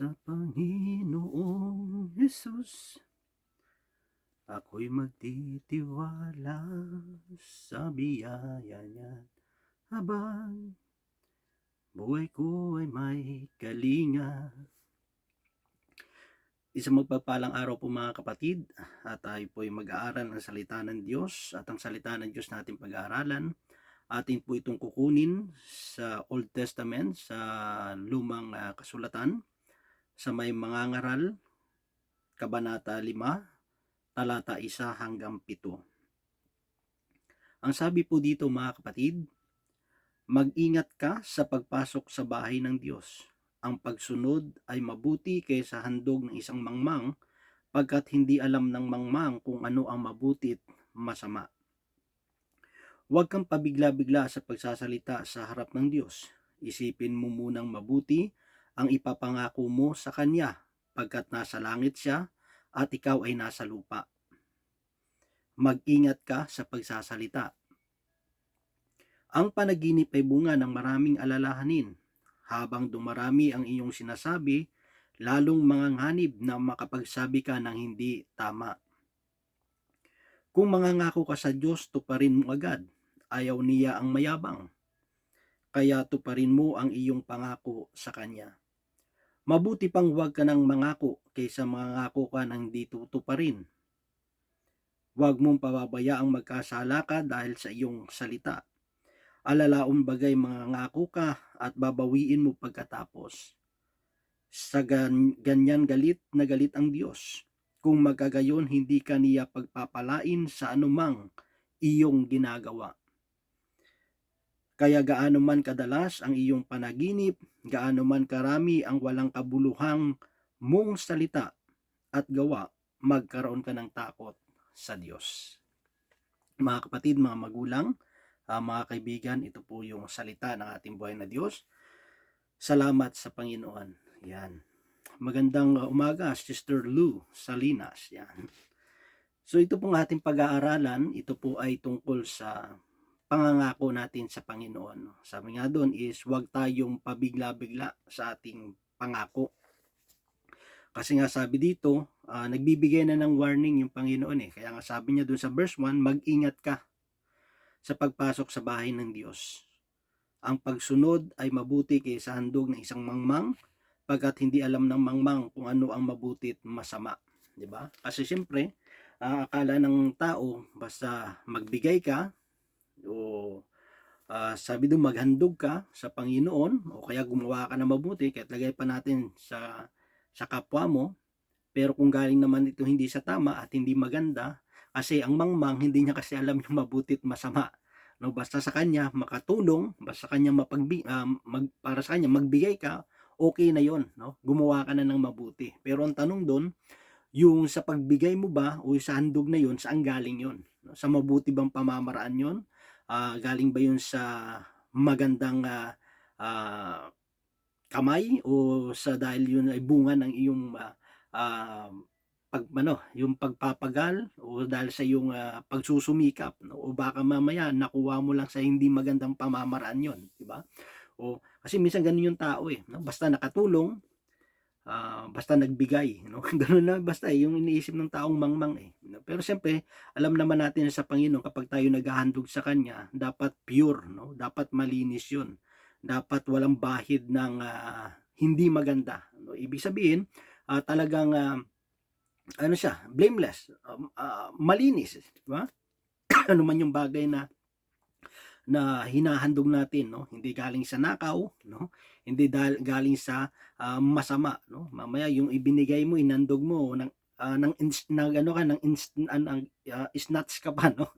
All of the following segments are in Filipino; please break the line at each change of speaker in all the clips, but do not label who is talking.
Sa Panginoong Jesus, ako'y magtitiwala sa biyaya niya. Habang buhay ko ay may kalinga. Isang magpagpalang araw po mga kapatid at tayo po ay mag-aaral ng salita ng Diyos at ang salita ng Diyos natin pag-aaralan atin po itong kukunin sa Old Testament sa lumang ah, kasulatan sa may mga ngaral kabanata 5 talata 1 hanggang 7 ang sabi po dito mga kapatid mag-ingat ka sa pagpasok sa bahay ng Diyos. Ang pagsunod ay mabuti kaysa handog ng isang mangmang pagkat hindi alam ng mangmang kung ano ang mabuti at masama. Huwag kang pabigla-bigla sa pagsasalita sa harap ng Diyos. Isipin mo munang mabuti ang ipapangako mo sa Kanya pagkat nasa langit siya at ikaw ay nasa lupa. Mag-ingat ka sa pagsasalita. Ang panaginip ay bunga ng maraming alalahanin. Habang dumarami ang iyong sinasabi, lalong manganganib na makapagsabi ka ng hindi tama. Kung mangangako ka sa Diyos, tuparin mo agad ayaw niya ang mayabang. Kaya tuparin mo ang iyong pangako sa Kanya. Mabuti pang huwag ka ng mangako kaysa mangako ka ng di tutuparin. Huwag mong pababayaang magkasala ka dahil sa iyong salita. Alalaong bagay mangangako ka at babawiin mo pagkatapos. Sa gan- ganyan galit na galit ang Diyos. Kung magkagayon hindi ka niya pagpapalain sa anumang iyong ginagawa. Kaya gaano man kadalas ang iyong panaginip, gaano man karami ang walang kabuluhang mong salita at gawa, magkaroon ka ng takot sa Diyos. Mga kapatid, mga magulang, ah, mga kaibigan, ito po yung salita ng ating buhay na Diyos. Salamat sa Panginoon. Yan. Magandang ah, umaga, Sister Lou Salinas. Yan. So ito pong ating pag-aaralan, ito po ay tungkol sa pangangako natin sa Panginoon. Sabi nga doon is huwag tayong pabigla-bigla sa ating pangako. Kasi nga sabi dito, ah, nagbibigay na ng warning yung Panginoon eh. Kaya nga sabi niya doon sa verse 1, mag-ingat ka sa pagpasok sa bahay ng Diyos. Ang pagsunod ay mabuti kaysa handog ng isang mangmang pagkat hindi alam ng mangmang kung ano ang mabuti at masama. 'Di ba? Kasi siyempre, ang akala ng tao basta magbigay ka o ah, sabi doon maghandog ka sa Panginoon o kaya gumawa ka na mabuti kahit lagay pa natin sa sa kapwa mo. Pero kung galing naman ito hindi sa tama at hindi maganda kasi ang mangmang hindi niya kasi alam yung mabuti at masama. No basta sa kanya makatulong basta kanya mapagbi ah, mag, para sa kanya magbigay ka okay na yon no? Gumawa ka na ng mabuti. Pero ang tanong doon yung sa pagbigay mo ba o sa handog na yon saan galing yon no? sa mabuti bang pamamaraan yon Ah, galing ba yun sa magandang ah, ah, kamay o sa dahil yun ay bunga ng iyong ah, ah, pag ano, yung pagpapagal o dahil sa iyong ah, pagsusumikap no? o baka mamaya nakuha mo lang sa hindi magandang pamamaraan yon, di ba? O kasi minsan ganun yung tao eh, no? basta nakatulong, ah, basta nagbigay, no? Ganun na basta eh, yung iniisip ng taong mangmang eh. no? Pero siyempre, alam naman natin na sa Panginoon kapag tayo naghahandog sa kanya, dapat pure, no? Dapat malinis 'yun. Dapat walang bahid ng ah, hindi maganda, no? Ibig sabihin, ah, talagang ah, ano siya, blameless, um, ah, malinis, di ba? ano man yung bagay na na hinahandog natin no? Hindi galing sa nakaw no? Hindi dahil galing sa ah, masama no? Mamaya yung ibinigay mo inandog mo ng ah, ng ng ano ka ng inst, ang, ah, snatch ka pa no?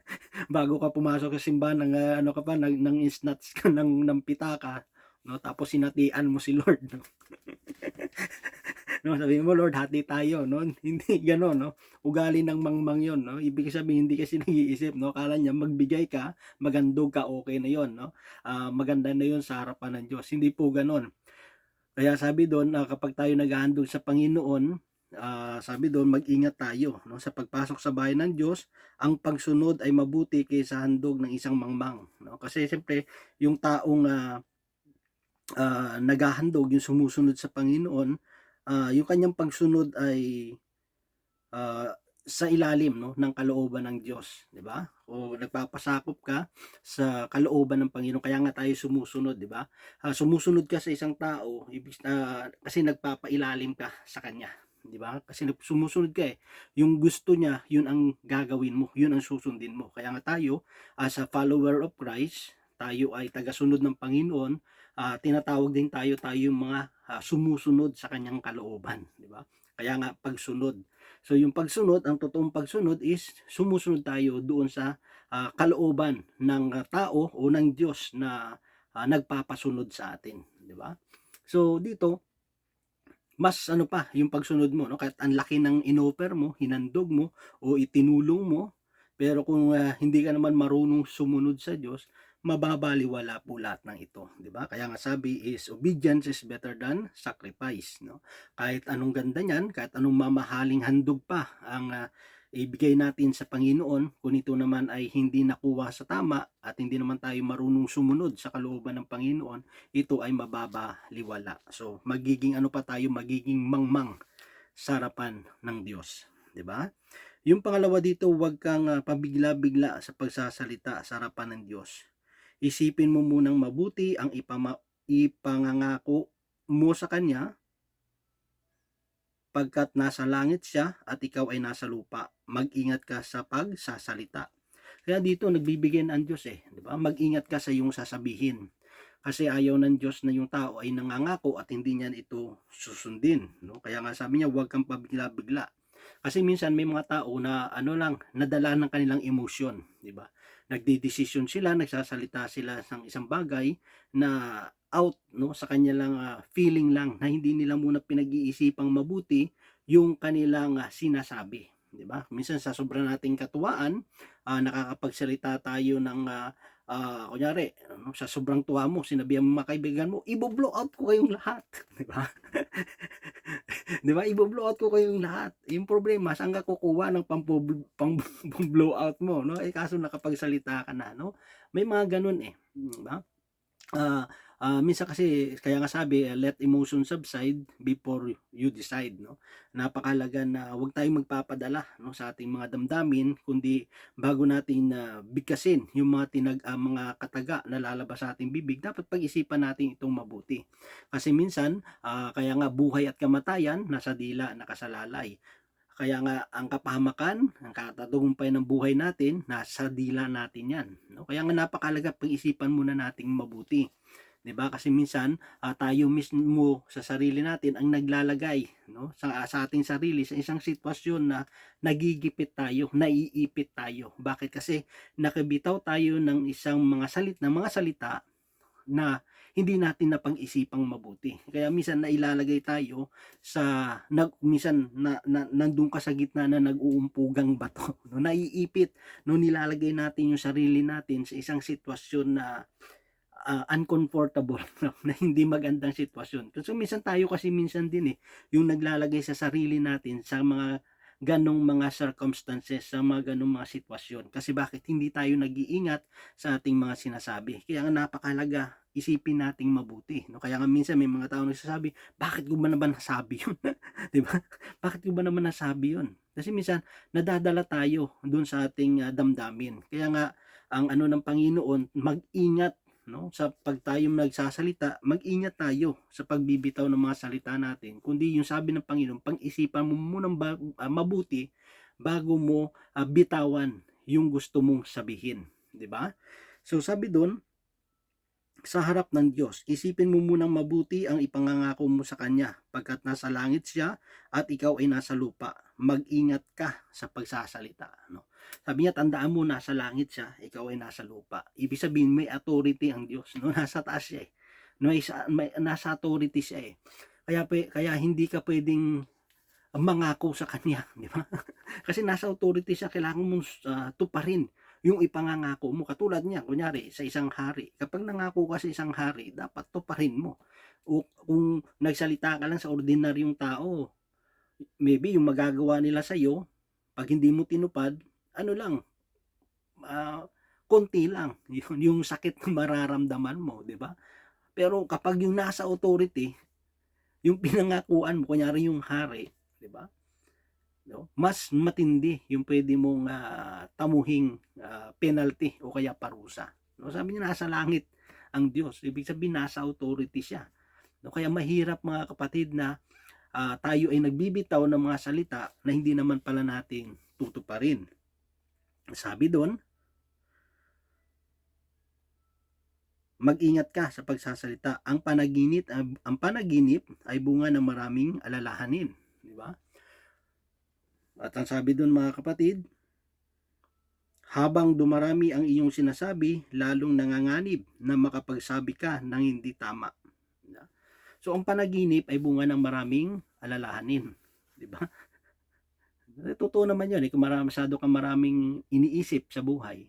Bago ka pumasok sa simbahan ng ah, ano ka pa ng, ng snatch ka ng ng pitaka no? Tapos sinatian mo si Lord no no sabi mo Lord hati tayo no? Hindi gano'n no? Ugali ng mangmang yon no? Ibig sabihin hindi kasi nag-iisip no? Kala niya magbigay ka magandog ka okay na yon no? Ah, maganda na yon sa harapan ng Diyos. Hindi po gano'n. Kaya sabi doon ah, kapag tayo naghahandog sa Panginoon ah, sabi doon mag-ingat tayo no? Sa pagpasok sa bahay ng Diyos ang pagsunod ay mabuti kaysa handog ng isang mangmang no? Kasi siyempre yung taong ah, ah, naghahandog, yung sumusunod sa Panginoon, ah, yung kanyang pagsunod ay ah, sa ilalim no ng kalooban ng Diyos, 'di ba? O nagpapasakop ka sa kalooban ng Panginoon kaya nga tayo sumusunod, 'di ba? Ah, sumusunod ka sa isang tao ibig na kasi nagpapailalim ka sa kanya, 'di ba? Kasi sumusunod ka eh. Yung gusto niya, yun ang gagawin mo, yun ang susundin mo. Kaya nga tayo as a follower of Christ, tayo ay tagasunod ng Panginoon, ah, tinatawag din tayo tayo yung mga ah, sumusunod sa kanyang kalooban, 'di ba? Kaya nga pagsunod. So yung pagsunod, ang totoong pagsunod is sumusunod tayo doon sa ah, kalooban ng tao o ng Diyos na ah, nagpapasunod sa atin, di ba? So dito mas ano pa yung pagsunod mo no kahit ang laki ng inoffer mo, hinandog mo o itinulong mo pero kung ah, hindi ka naman marunong sumunod sa Diyos, mababaliwala po lahat ng ito, di ba? Kaya nga sabi is obedience is better than sacrifice, no? Kahit anong ganda niyan, kahit anong mamahaling handog pa ang ah, ibigay natin sa Panginoon, kung ito naman ay hindi nakuha sa tama at hindi naman tayo marunong sumunod sa kalooban ng Panginoon, ito ay mababaliwala. So, magiging ano pa tayo, magiging mangmang sa harapan ng Diyos, di ba? Yung pangalawa dito, huwag kang ah, pabigla-bigla sa pagsasalita sa harapan ng Diyos. Isipin mo munang mabuti ang ipama, ipangangako mo sa Kanya pagkat nasa langit siya at ikaw ay nasa lupa. Mag-ingat ka sa pagsasalita. Kaya dito nagbibigay ang Diyos eh, di ba? Mag-ingat ka sa iyong sasabihin. Kasi ayaw ng Diyos na yung tao ay nangangako at hindi niya ito susundin, no? Kaya nga sabi niya, huwag kang pabigla-bigla. Kasi minsan may mga tao na ano lang, nadala ng kanilang emosyon, di ba? Nagdidesisyon sila, nagsasalita sila ng isang bagay na out no sa kanilang ah, feeling lang na hindi nila muna pinag-iisipang mabuti yung kanilang ah, sinasabi, 'di ba? Minsan sa sobrang nating katuwaan, ah, nakakapagsalita tayo ng ah, ah, kunyari, ano, sa sobrang tuwa mo, sinabihan mo mga kaibigan mo, ibo-blow out ko kayong lahat, 'di ba? 'Di ba? Ibo-blow out ko kayong lahat. Yung problema, saan ka kukuha ng pang pang blow out mo, no? Eh kaso nakapagsalita ka na, no? May mga ganun eh, 'di ba? Ah, ah, minsan kasi kaya nga sabi, eh, let emotion subside before you decide, no? Napakahalaga na huwag tayong magpapadala, no, sa ating mga damdamin, kundi bago natin na bigkasin yung mga tinag ah, mga kataga na lalabas sa ating bibig, dapat pag-isipan natin itong mabuti. Kasi minsan, ah, kaya nga buhay at kamatayan nasa dila nakasalalay. Kaya nga ang kapahamakan, ang katagumpay ng buhay natin, nasa dila natin yan. No? Kaya nga napakalaga pag-isipan muna nating mabuti. 'Di ba? Kasi minsan ah, tayo mismo sa sarili natin ang naglalagay no sa, sa ating sarili sa isang sitwasyon na nagigipit tayo, naiipit tayo. Bakit? Kasi nakabitaw tayo ng isang mga salit na mga salita na hindi natin napag-isipang mabuti. Kaya minsan nailalagay tayo sa nag minsan na, na nandun ka sa gitna na nag-uumpugang bato, no naiipit, no nilalagay natin yung sarili natin sa isang sitwasyon na ah, uncomfortable, na hindi magandang sitwasyon. Kasi minsan tayo kasi minsan din eh, yung naglalagay sa sarili natin sa mga ganong mga circumstances, sa mga ganong mga sitwasyon. Kasi bakit hindi tayo nag-iingat sa ating mga sinasabi. Kaya nga napakalaga, isipin nating mabuti. No? Kaya nga minsan may mga tao nagsasabi, bakit ko ba naman nasabi yun? di ba? Bakit ko ba naman nasabi yun? Kasi minsan, nadadala tayo dun sa ating ah, damdamin. Kaya nga, ang ano ng Panginoon, mag-ingat no? Sa pag tayo nagsasalita mag-ingat tayo sa pagbibitaw ng mga salita natin. Kundi yung sabi ng Panginoon pang-isipan mo munang ba- ah, mabuti bago mo ah, bitawan yung gusto mong sabihin di ba? So sabi doon sa harap ng Diyos, isipin mo munang mabuti ang ipangangako mo sa Kanya, pagkat nasa langit siya at ikaw ay nasa lupa. Mag-ingat ka sa pagsasalita. No? Sabi niya, tandaan mo, nasa langit siya, ikaw ay nasa lupa. Ibig sabihin, may authority ang Diyos. No? Nasa taas siya eh. No, may, may, nasa authority siya eh. Kaya, kaya hindi ka pwedeng mangako sa Kanya. Di ba? Kasi nasa authority siya, kailangan mong uh, tuparin yung ipangangako mo. Katulad niya, kunyari, sa isang hari. Kapag nangako ka sa isang hari, dapat tuparin mo. O kung nagsalita ka lang sa ordinaryong tao, maybe yung magagawa nila sa iyo, pag hindi mo tinupad, ano lang, uh, konti lang. Yung, yung sakit na mararamdaman mo, di ba? Pero kapag yung nasa authority, yung pinangakuan mo, kunyari yung hari, di ba? No? Mas matindi yung pwede mong ah, tamuhing ah, penalty o kaya parusa. No? Sabi niya, nasa langit ang Diyos. Ibig sabihin, nasa authority siya. No? Kaya mahirap mga kapatid na ah, tayo ay nagbibitaw ng mga salita na hindi naman pala natin tutuparin. Sabi doon, mag-ingat ka sa pagsasalita. Ang panaginip, ang panaginip ay bunga ng maraming alalahanin, di ba? At ang sabi doon mga kapatid, habang dumarami ang iyong sinasabi, lalong nanganganib na makapagsabi ka ng hindi tama. So ang panaginip ay bunga ng maraming alalahanin, di ba? Totoo naman 'yun, eh, kung marami masyado kang maraming iniisip sa buhay.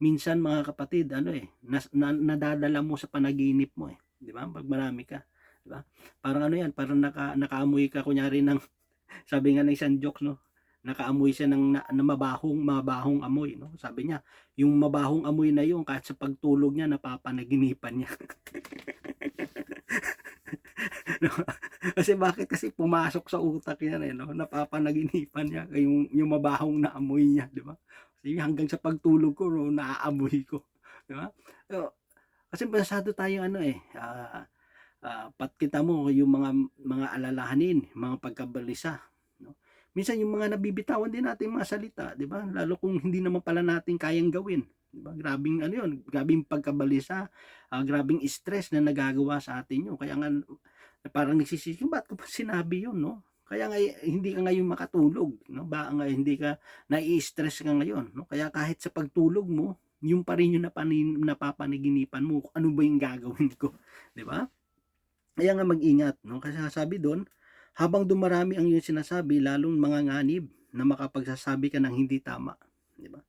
Minsan mga kapatid, ano eh, nas, na, nadadala mo sa panaginip mo eh, di ba? Pag marami ka, di ba? Parang ano 'yan, parang naka, nakaamoy ka kunyari ng sabi nga ng isang joke no, nakaamoy siya ng na, na mabahong mabahong amoy no. Sabi niya, yung mabahong amoy na yun kahit sa pagtulog niya napapanaginipan niya. no? Kasi bakit kasi pumasok sa utak niya eh, no? Napapanaginipan niya yung yung mabahong na amoy niya, di ba? Kasi hanggang sa pagtulog ko no, naaamoy ko, di ba? So, kasi masyado tayo ano eh, ah ah, pat kita mo yung mga mga alalahanin, mga pagkabalisa? Minsan yung mga nabibitawan din natin mga salita, di ba? Lalo kung hindi naman pala natin kayang gawin, di ba? Grabing ano yun, grabing pagkabalisa, ah, grabing stress na nagagawa sa atin yun. Kaya nga parang nagsisisi, ba't ko pa sinabi yun, no? Kaya nga hindi ka ngayon makatulog, no? Ba nga hindi ka nai-stress ka ngayon, no? Kaya kahit sa pagtulog mo, yung pa rin yung napanin, napapanaginipan mo, ano ba yung gagawin ko, di ba? Kaya nga mag-ingat, no? Kasi sabi doon, habang dumarami ang iyong sinasabi, lalong mga nganib na makapagsasabi ka ng hindi tama, di ba?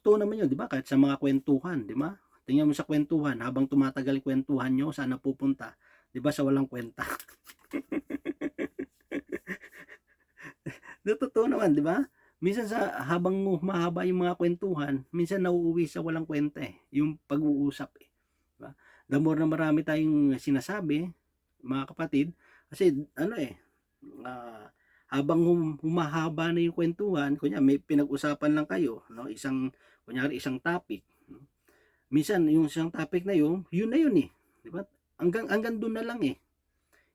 Totoo naman yun, di ba? Kahit sa mga kwentuhan, di ba? Tingnan mo sa kwentuhan, habang tumatagal yung kwentuhan nyo, saan napupunta? Di ba sa walang kwenta? Totoo naman, di ba? Minsan sa habang mahaba yung mga kwentuhan, minsan nauuwi sa walang kwenta eh, yung pag-uusap eh. The more na marami tayong sinasabi, mga kapatid, kasi ano eh, ah, habang hum- humahaba na yung kwentuhan, kunya may pinag-usapan lang kayo, no? Isang kunyari isang topic. no? Minsan yung isang topic na yun, yun na yun eh, di ba? Hanggang hanggang doon na lang eh.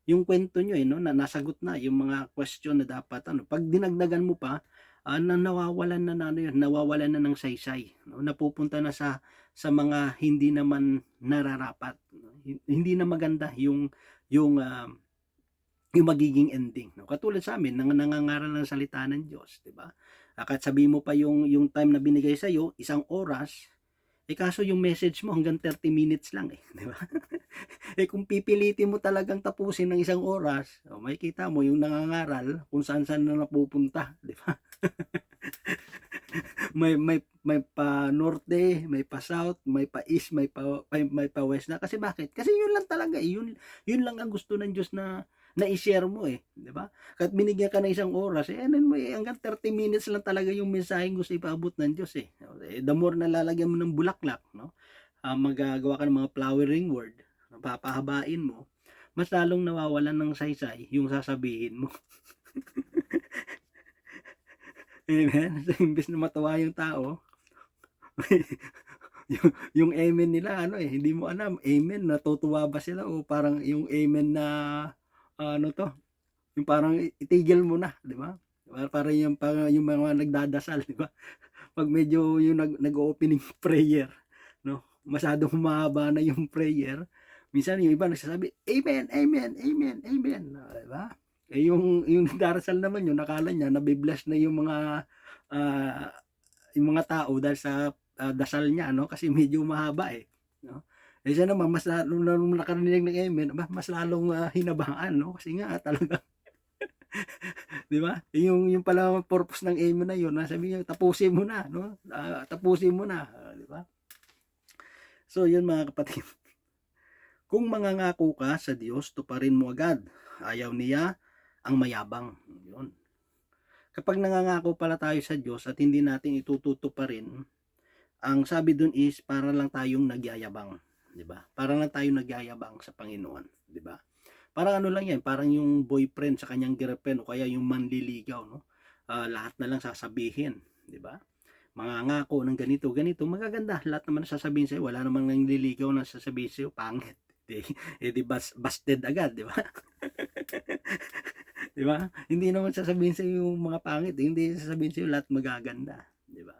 Yung kwento nyo eh, no, na nasagot na yung mga question na dapat ano. Pag dinagdagan mo pa, ah, na nawawalan na, ano nawawalan na ng saysay, no? Napupunta na sa sa mga hindi naman nararapat, Hindi na maganda yung yung ah, yung magiging ending. No? Katulad sa amin, nang nangangaral ng salita ng Diyos, di ba? Ah, Kahit sabi mo pa yung, yung time na binigay sa iyo, isang oras, eh kaso yung message mo hanggang 30 minutes lang eh, di ba? eh kung pipilitin mo talagang tapusin ng isang oras, oh, makikita mo yung nangangaral kung saan saan na napupunta, di ba? may may may pa norte, may pa south, may pa east, may pa may, may pa west na kasi bakit? Kasi yun lang talaga, eh. yun yun lang ang gusto ng Diyos na na i-share mo eh, di ba? Kahit binigyan ka ng isang oras, eh, ano mo eh, hanggang 30 minutes lang talaga yung mensaheng gusto ipaabot ng Diyos eh. eh the more na lalagyan mo ng bulaklak, no? Uh, magagawa ka ng mga flowering word, papahabain mo, mas lalong nawawalan ng saysay yung sasabihin mo. Amen? So, imbes na matawa yung tao, yung, yung amen nila, ano eh, hindi mo alam, amen, natutuwa ba sila o parang yung amen na, ano to, yung parang itigil mo na, di ba? Para yung, para yung mga nagdadasal, di ba? Pag medyo yung nag, nag-opening prayer, no? Masyadong mahaba na yung prayer, minsan yung iba nagsasabi, amen, amen, amen, amen, di ba? Eh yung yung nagdarasal naman yun, nakala niya nabibless na yung mga ah, yung mga tao dahil sa ah, dasal niya no? Kasi medyo mahaba eh no? Eh siya naman mas lalong nung nakarinig ng amen ba, mas lalong ah, hinabahan no? Kasi nga talaga di ba? Yung yung pala purpose ng amen na yun nasabi niya tapusin mo na no? Ah, tapusin mo na Ah, di ba? So yun mga kapatid. Kung mangangako ka sa Diyos tuparin mo agad. Ayaw niya ang mayabang yun kapag nangangako pala tayo sa Diyos at hindi natin itututo pa rin, ang sabi dun is para lang tayong nagyayabang, 'di ba? Para lang tayong nagyayabang sa Panginoon, 'di ba? Parang ano lang 'yan, parang yung boyfriend sa kanyang girlfriend o kaya yung manliligaw, no? Ah, lahat na lang sasabihin, 'di ba? Mangangako ng ganito, ganito, magaganda. Lahat naman sasabihin sa'yo, wala namang nangliligaw na sasabihin sa'yo, pangit. Di, eh, di bas, busted agad, di ba? di ba? Hindi naman sasabihin sa'yo yung mga pangit, eh. hindi sasabihin sa'yo lahat magaganda, di ba?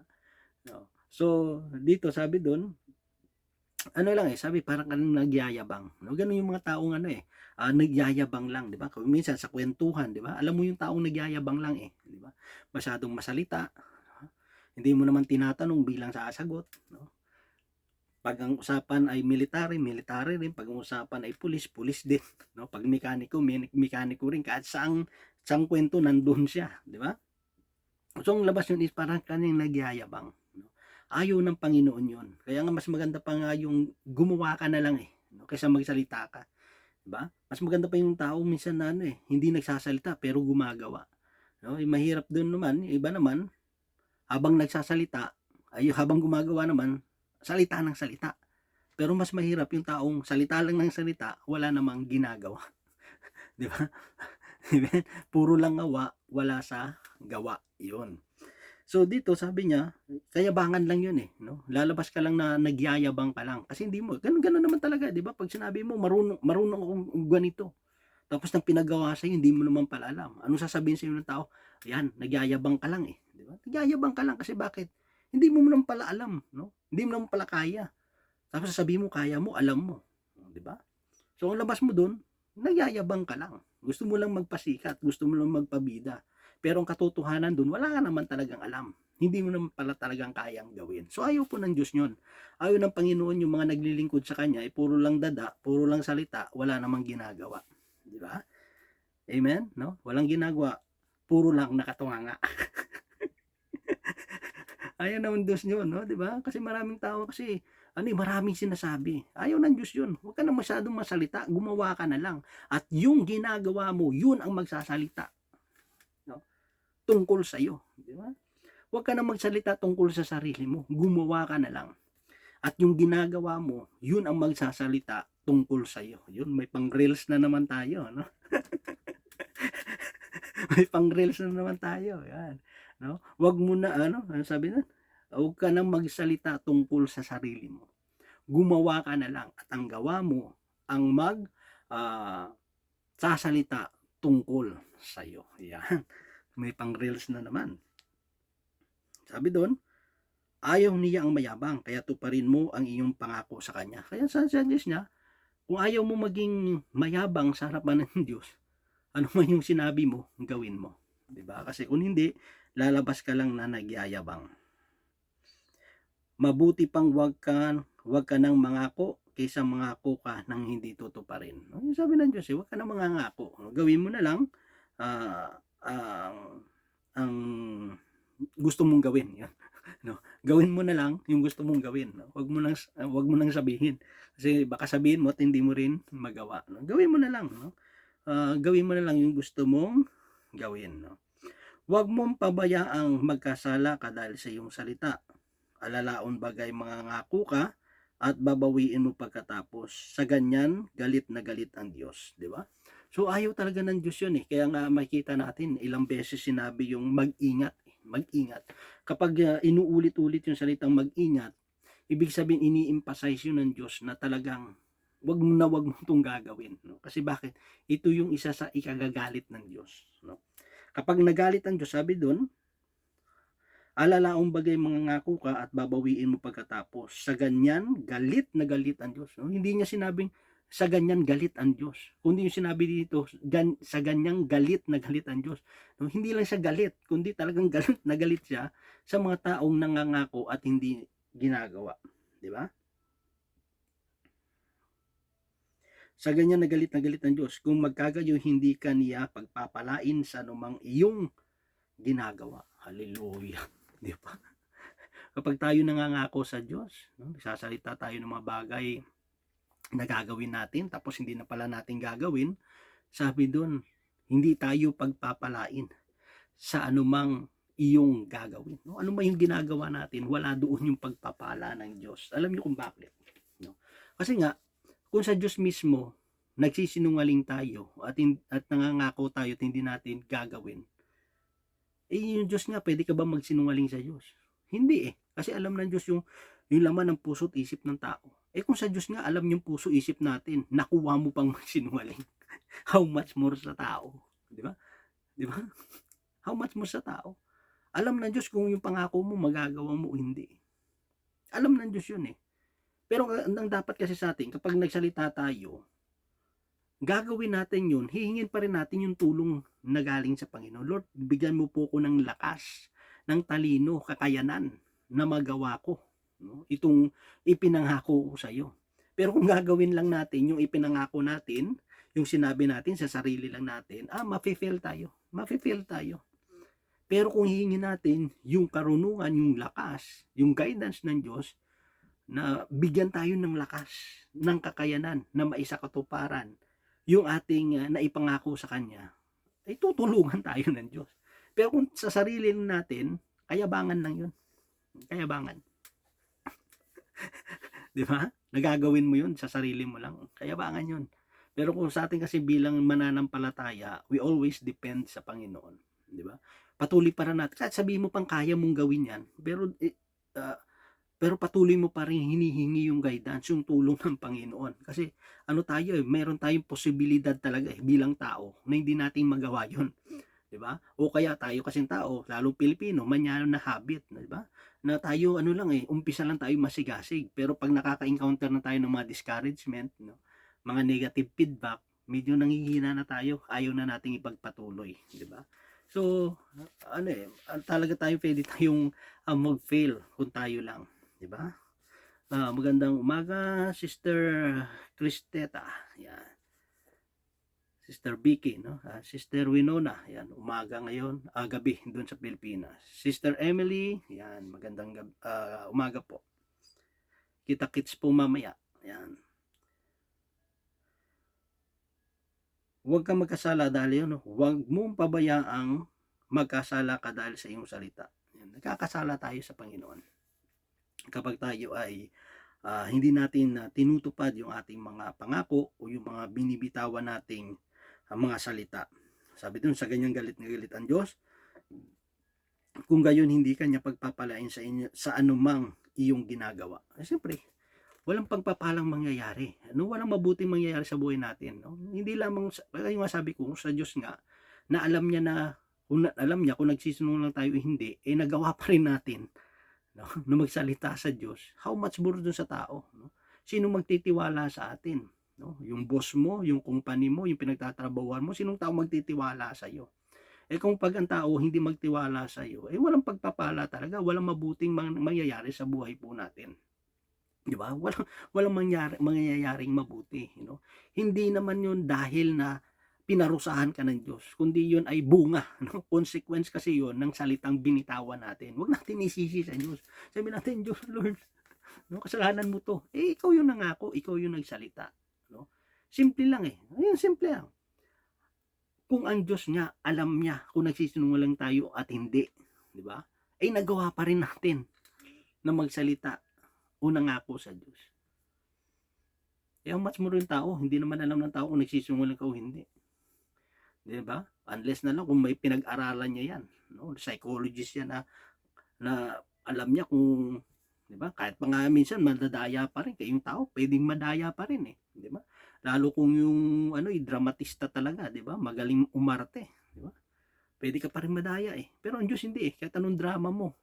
No. So, dito sabi doon, ano lang eh, sabi parang kanang nagyayabang. No? Ganun yung mga taong ano eh, ah, nagyayabang lang, di ba? Minsan sa kwentuhan, di ba? Alam mo yung taong nagyayabang lang eh, di ba? Masyadong masalita, hindi mo naman tinatanong bilang sasagot, no? Pag ang usapan ay military, military rin. Pag ang usapan ay pulis, pulis din. No? Pag mekaniko, me- mekaniko rin. Kahit saang, saang kwento, nandun siya. Di ba? So, ang labas yun is parang kanyang nagyayabang. No? Ayaw ng Panginoon yun. Kaya nga mas maganda pa nga yung gumawa ka na lang eh. No? Kaysa magsalita ka. Di ba? Mas maganda pa yung tao minsan na ano eh, hindi nagsasalita pero gumagawa. No? Eh, mahirap dun naman, iba naman, habang nagsasalita, ay habang gumagawa naman, salita ng salita. Pero mas mahirap yung taong salita lang ng salita, wala namang ginagawa. Di ba? Puro lang gawa, wala sa gawa. Yun. So dito sabi niya, kayabangan lang yun eh, no? Lalabas ka lang na nagyayabang ka lang kasi hindi mo ganun ganun naman talaga, 'di ba? Pag sinabi mo marunong marunong akong ganito. Tapos nang pinagawa sa hindi mo naman pala alam. Ano sasabihin sa ng tao? Ayan, nagyayabang ka lang eh, 'di ba? Nagyayabang ka lang kasi bakit? Hindi mo naman pala alam, no? Hindi mo naman pala kaya. Tapos sasabihin mo kaya mo, alam mo, 'di ba? So ang labas mo doon, nagyayabang ka lang. Gusto mo lang magpasikat, gusto mo lang magpabida. Pero ang katotohanan doon, wala ka naman talagang alam. Hindi mo naman pala talagang kayang gawin. So ayaw po ng Diyos yun. Ayaw ng Panginoon yung mga naglilingkod sa Kanya, ay puro lang dada, puro lang salita, wala namang ginagawa. Di ba? Amen? No? Walang ginagawa, puro lang nakatunganga. Ayaw naman Diyos yun, no? Di ba? Kasi maraming tao kasi, ano eh, maraming sinasabi. Ayaw ng Diyos yun. Huwag ka na masyadong masalita, gumawa ka na lang. At yung ginagawa mo, yun ang magsasalita tungkol sa iyo, di ba? Huwag ka na magsalita tungkol sa sarili mo. Gumawa ka na lang. At yung ginagawa mo, yun ang magsasalita tungkol sa iyo. Yun, may pang-reels na naman tayo, no? may pang-reels na naman tayo. Yan. No? Huwag mo na, ano, ano sabi na? Huwag ka na magsalita tungkol sa sarili mo. Gumawa ka na lang. At ang gawa mo, ang mag, ah, sasalita tungkol sa iyo. Yan may pang reels na naman. Sabi doon, ayaw niya ang mayabang, kaya tuparin mo ang iyong pangako sa kanya. Kaya sa suggest niya, kung ayaw mo maging mayabang sa harapan ng Diyos, ano man yung sinabi mo, gawin mo. 'Di ba? Kasi kung hindi, lalabas ka lang na nagyayabang. Mabuti pang wag ka, wag ka nang mangako kaysa mangako ka nang hindi tutuparin. Yung sabi ng Diyos, eh, wag ka nang mangangako. Gawin mo na lang, uh, ang ang gusto mong gawin yan no gawin mo na lang yung gusto mong gawin no wag mo nang uh, wag mo nang sabihin kasi baka sabihin mo at hindi mo rin magawa no gawin mo na lang no uh, gawin mo na lang yung gusto mong gawin no wag mong pabayaang magkasala ka dahil sa iyong salita alalaon bagay mga ngako ka at babawiin mo pagkatapos sa ganyan galit na galit ang Diyos di ba So ayaw talaga ng Diyos yun eh. Kaya nga makita natin ilang beses sinabi yung mag-ingat. Eh. Mag-ingat. Kapag uh, inuulit-ulit yung salitang mag-ingat, ibig sabihin ini-emphasize yun ng Diyos na talagang wag mo na wag mo itong gagawin. No? Kasi bakit? Ito yung isa sa ikagagalit ng Diyos. No? Kapag nagalit ang Diyos, sabi doon, alalaong bagay mga ngako ka at babawiin mo pagkatapos. Sa ganyan, galit na galit ang Diyos. No? Hindi niya sinabing, sa ganyan galit ang Diyos. Kundi yung sinabi dito, gan, sa ganyang galit na galit ang Diyos. No, hindi lang siya galit, kundi talagang galit na galit siya sa mga taong nangangako at hindi ginagawa. Di ba? Sa ganyan na galit na galit ang Diyos, kung magkagayo hindi ka niya pagpapalain sa anumang iyong ginagawa. Hallelujah. Di ba? Kapag tayo nangangako sa Diyos, no, sasalita tayo ng mga bagay na gagawin natin tapos hindi na pala natin gagawin, sabi doon, hindi tayo pagpapalain sa anumang iyong gagawin. No? Ano man yung ginagawa natin, wala doon yung pagpapala ng Diyos. Alam niyo kung bakit? No? Kasi nga, kung sa Diyos mismo, nagsisinungaling tayo at, hin- at nangangako tayo at hindi natin gagawin, eh yung Diyos nga, pwede ka ba magsinungaling sa Diyos? Hindi eh. Kasi alam ng Diyos yung, yung laman ng puso at isip ng tao. Eh kung sa Diyos nga, alam yung puso isip natin, nakuha mo pang magsinungaling. How much more sa tao? Di ba? Di ba? How much more sa tao? Alam ng Diyos kung yung pangako mo magagawa mo o hindi. Alam ng Diyos yun eh. Pero ang dapat kasi sa atin, kapag nagsalita tayo, gagawin natin yun, hihingin pa rin natin yung tulong na galing sa Panginoon. Lord, bigyan mo po ko ng lakas, ng talino, kakayanan na magawa ko. No? Itong ipinangako ko sa iyo. Pero kung gagawin lang natin yung ipinangako natin, yung sinabi natin sa sarili lang natin, ah, mafe-fail tayo. Mafe-fail tayo. Pero kung hihingin natin yung karunungan, yung lakas, yung guidance ng Diyos, na bigyan tayo ng lakas, ng kakayanan, na maisakatuparan, yung ating uh, naipangako sa Kanya, ay tutulungan tayo ng Diyos. Pero kung sa sarili natin, kayabangan lang yun. Kayabangan. Di ba? Nagagawin mo yun sa sarili mo lang. Kayabangan yun. Pero kung sa atin kasi bilang mananampalataya, we always depend sa Panginoon. Di ba? Patuloy para natin. Kahit sabihin mo pang kaya mong gawin yan, pero uh, pero patuloy mo pa rin hinihingi yung guidance, yung tulong ng Panginoon. Kasi ano tayo eh, meron tayong posibilidad talaga eh, bilang tao na hindi natin magawa yun. 'Di ba? O kaya tayo kasing tao, lalo Pilipino, manyano na habit, 'di ba? Na tayo ano lang eh, umpisa lang tayo masigasig. Pero pag nakaka-encounter na tayo ng mga discouragement, no, mga negative feedback, medyo nangihina na tayo, ayaw na nating ipagpatuloy, 'di ba? So, ano eh, talaga tayo pwede tayong uh, mag-fail kung tayo lang. 'Di ba? Ah, magandang umaga, Sister Cristeta. Yan. Sister Vicky, no? Ah, Sister Winona, yan, umaga ngayon, ah, gabi doon sa Pilipinas. Sister Emily, yan, magandang gab- ah, umaga po. Kita-kits po mamaya. Yan. Huwag kang magkasala dahil yun, no? huwag mong pabayaang magkasala ka dahil sa iyong salita. Yan. Nagkakasala tayo sa Panginoon kapag tayo ay uh, hindi natin uh, tinutupad yung ating mga pangako o yung mga binibitawan nating uh, mga salita. Sabi dun, sa ganyang galit na galit ang Diyos, kung gayon hindi kanya pagpapalain sa inyo sa anumang iyong ginagawa. Eh, Siyempre, walang pagpapalang mangyayari. Ano, walang mabuting mangyayari sa buhay natin. No? Hindi lamang, kaya yung sabi ko, sa Diyos nga, na alam niya na, kung alam niya kung nagsisunod lang tayo hindi, eh nagawa pa rin natin no? na magsalita sa Diyos, how much more dun sa tao? No? Sino magtitiwala sa atin? No? Yung boss mo, yung company mo, yung pinagtatrabahuan mo, sinong tao magtitiwala sa iyo? Eh kung pag ang tao hindi magtiwala sa iyo, eh walang pagpapala talaga, walang mabuting mangyayari sa buhay po natin. 'Di ba? Walang walang mangyari, mangyayaring mabuti, you know. Hindi naman 'yun dahil na pinarusahan ka ng Diyos, kundi yun ay bunga, no? consequence kasi yun ng salitang binitawan natin. Huwag natin isisi sa Diyos. Sabi natin, Diyos, Lord, no? kasalanan mo to. Eh, ikaw yung nangako, ikaw yung nagsalita. No? Simple lang eh. Ayun, simple lang. Kung ang Diyos niya, alam niya kung nagsisinungaling tayo at hindi, di ba? Ay nagawa pa rin natin na magsalita o nangako sa Diyos. Eh, ang much more yung tao, hindi naman alam ng tao kung nagsisinungaling ka o hindi. Di ba? Unless na lang kung may pinag-aralan niya yan. No? Psychologist yan na, na alam niya kung, di ba? Kahit pa nga minsan madadaya pa rin. Kayong tao, pwedeng madaya pa rin eh. Di ba? Lalo kung yung ano, eh, dramatista talaga, di ba? Magaling umarte, di ba? Pwede ka pa rin madaya eh. Pero ang Diyos hindi eh. Kahit anong drama mo,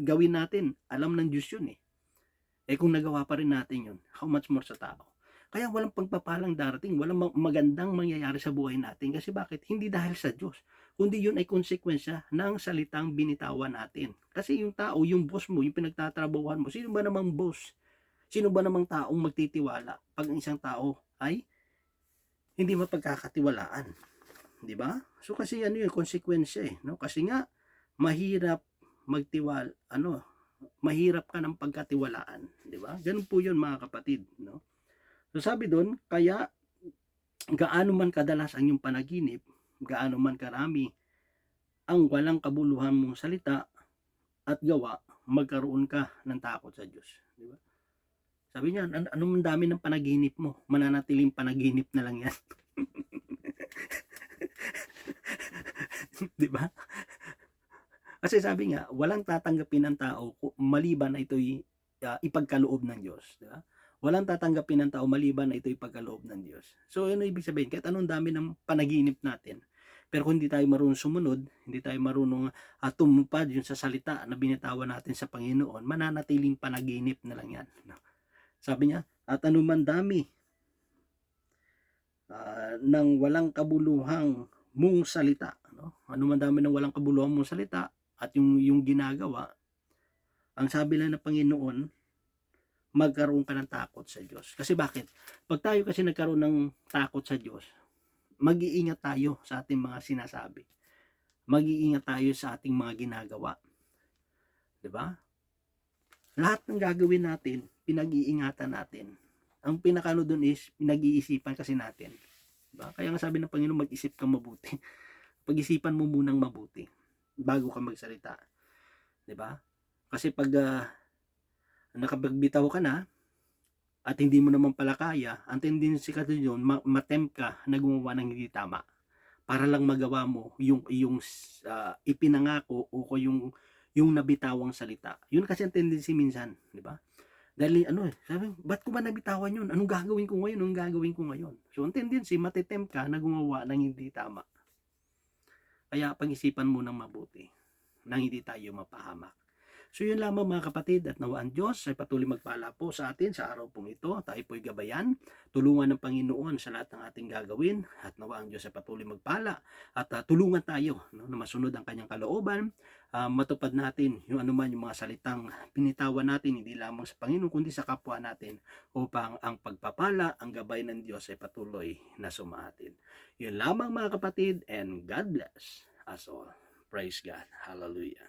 gawin natin, alam ng Diyos yun eh. Eh kung nagawa pa rin natin yun, how much more sa tao? Kaya walang pagpapalang darating, walang magandang mangyayari sa buhay natin. Kasi bakit? Hindi dahil sa Diyos. Kundi yun ay konsekwensya ng salitang binitawan natin. Kasi yung tao, yung boss mo, yung pinagtatrabahuan mo, sino ba namang boss? Sino ba namang taong magtitiwala pag ang isang tao ay hindi mapagkakatiwalaan? Di ba? So kasi ano yung konsekwensya eh. No? Kasi nga, mahirap magtiwal, ano, mahirap ka ng pagkatiwalaan. Di ba? Ganun po yun mga kapatid. No? So sabi doon, kaya gaano man kadalas ang iyong panaginip, gaano man karami ang walang kabuluhan mong salita at gawa, magkaroon ka ng takot sa Diyos. Di ba? Sabi niya, an- anong dami ng panaginip mo? Mananatiling panaginip na lang yan. Di ba? Kasi sabi nga, walang tatanggapin ng tao maliban na ito'y ah, ipagkaloob ng Diyos. Di ba? Walang tatanggapin ng tao maliban na ito'y ipagkaloob ng Diyos. So, ano ibig sabihin? Kahit anong dami ng panaginip natin, pero kung hindi tayo marunong sumunod, hindi tayo marunong uh, tumupad yun sa salita na binitawan natin sa Panginoon, mananatiling panaginip na lang yan. Sabi niya, at anuman dami ah, ng walang kabuluhang mong salita, no? anuman dami ng walang kabuluhang mong salita at yung, yung ginagawa, ang sabi lang ng Panginoon, magkaroon ka ng takot sa Diyos. Kasi bakit? Pag tayo kasi nagkaroon ng takot sa Diyos, mag-iingat tayo sa ating mga sinasabi. Mag-iingat tayo sa ating mga ginagawa. 'Di ba? Lahat ng gagawin natin, pinag-iingatan natin. Ang pinakano doon is pinag-iisipan kasi natin. 'Di ba? Kaya nga sabi ng Panginoon, mag-isip ka mabuti. Pag-isipan mo munang mabuti bago ka magsalita. 'Di ba? Kasi pag uh, nakapagbitaw ka na, at hindi mo naman pala kaya, ang tendency ka doon yun, ma- matempt ka na gumawa ng hindi tama para lang magawa mo yung yung uh, ipinangako o ko yung yung nabitawang salita. Yun kasi ang tendency minsan, di ba? Dahil ano eh, sabi, ba't ko ba nabitawan yun? Anong gagawin ko ngayon? Anong gagawin ko ngayon? So, ang tendency, matitempt ka na gumawa ng hindi tama. Kaya pag-isipan mo ng mabuti nang hindi tayo mapahamak. So yun lamang mga kapatid at nawa ang Diyos ay patuloy magpala po sa atin sa araw pong ito. Tayo po'y gabayan, tulungan ng Panginoon sa lahat ng ating gagawin at nawa ang Diyos ay patuloy magpala at uh, tulungan tayo no, na masunod ang kanyang kalooban, uh, matupad natin yung anuman yung mga salitang pinitawan natin hindi lamang sa Panginoon kundi sa kapwa natin upang ang pagpapala, ang gabay ng Diyos ay patuloy na sumahatin. Yun lamang mga kapatid and God bless us all. Praise God. Hallelujah.